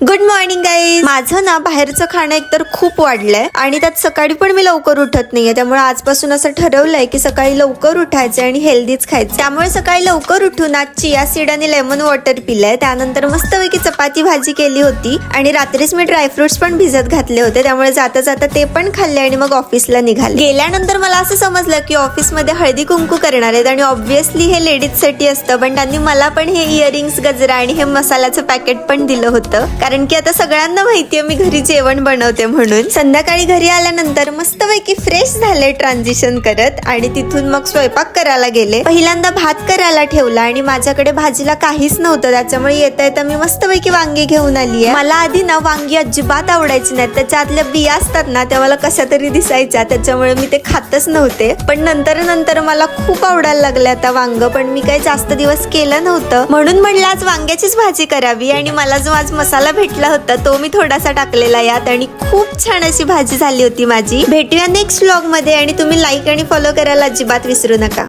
Good morning guys माझं ना बाहेरचं खाणं एकतर खूप वाढलंय आणि त्यात सकाळी पण मी लवकर उठत नाहीये. त्यामुळे आजपासून असं ठरवलंय की सकाळी लवकर उठायचं आणि हेल्दीच खायचं त्यामुळे सकाळी लवकर उठून आज चिया सीड आणि लेमन वॉटर पिलंय. त्यानंतर मस्तपैकी चपाती भाजी केली होती आणि रात्रीच मी ड्रायफ्रुट्स पण भिजत घातले होते. त्यामुळे जाता जाता ते पण खाल्ले आणि मग ऑफिसला निघाले. गेल्यानंतर मला असं समजलं की ऑफिसमध्ये हळदी कुंकू करणार आहेत आणि ऑब्व्हियसली हे लेडीजसाठी असतं. पण त्यांनी मला पण हे इयरिंग्स गजरा आणि हे मसाल्याचं पॅकेट पण दिलं होतं. कारण की आता सगळ्यांना माहितीये मी घरी जेवण बनवते म्हणून. संध्याकाळी घरी आल्यानंतर मस्तपैकी फ्रेश झाले ट्रान्झिशन करत आणि तिथून मग स्वयंपाक करायला गेले. पहिल्यांदा भात करायला ठेवला आणि माझ्याकडे भाजीला काहीच नव्हतं त्याच्यामुळे येता येता मी मस्तपैकी वांगी घेऊन आली आहे. मला आधी ना वांगी अजिबात आवडायची नाहीत त्याच्या आतल्या बिया असतात ना त्या मला कशा तरी दिसायच्या त्याच्यामुळे मी ते खातच नव्हते. पण नंतर नंतर मला खूप आवडायला लागलं आता वांग पण मी काही जास्त दिवस केलं नव्हतं. म्हणून म्हणलं आज वांग्याचीच भाजी करावी. आणि मला जो आज मसाला भेटला होता. तो मी थोडासा टाकलेला यात आणि खूप छान अशी भाजी झाली होती माझी. भेटूया नेक्स्ट व्लॉगमध्ये आणि तुम्ही लाईक आणि फॉलो करायला अजिबात विसरू नका.